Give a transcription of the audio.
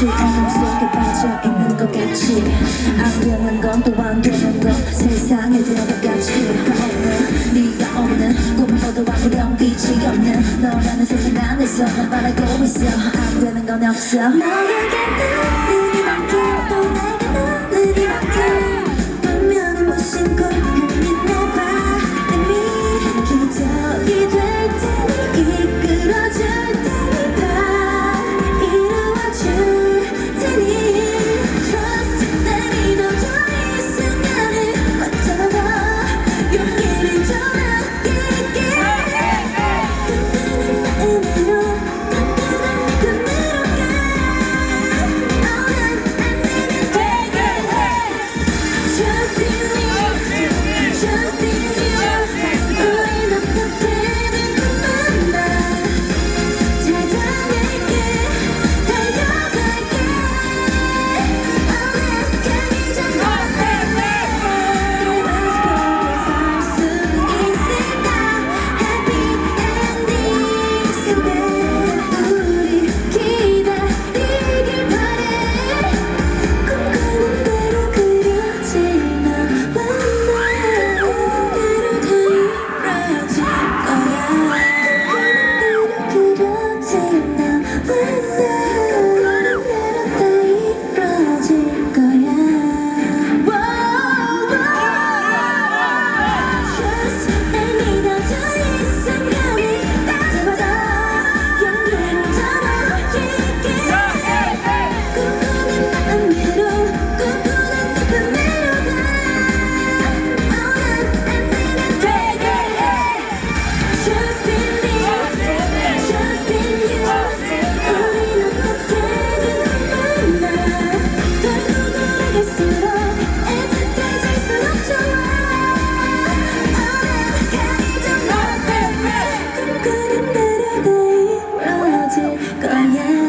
없이 가슴 속에 빠져 있는 것 같이 안 되는 건 또 안 되는 것 세상에 들어가지. 네가 없는 네가 없는 꿈보다 와구령 빛이 없는 너라는 세상 안에서 난 바라고 있어. 안 되는 건 없어. 너에게 난 눈이 만큼 보내 哽咽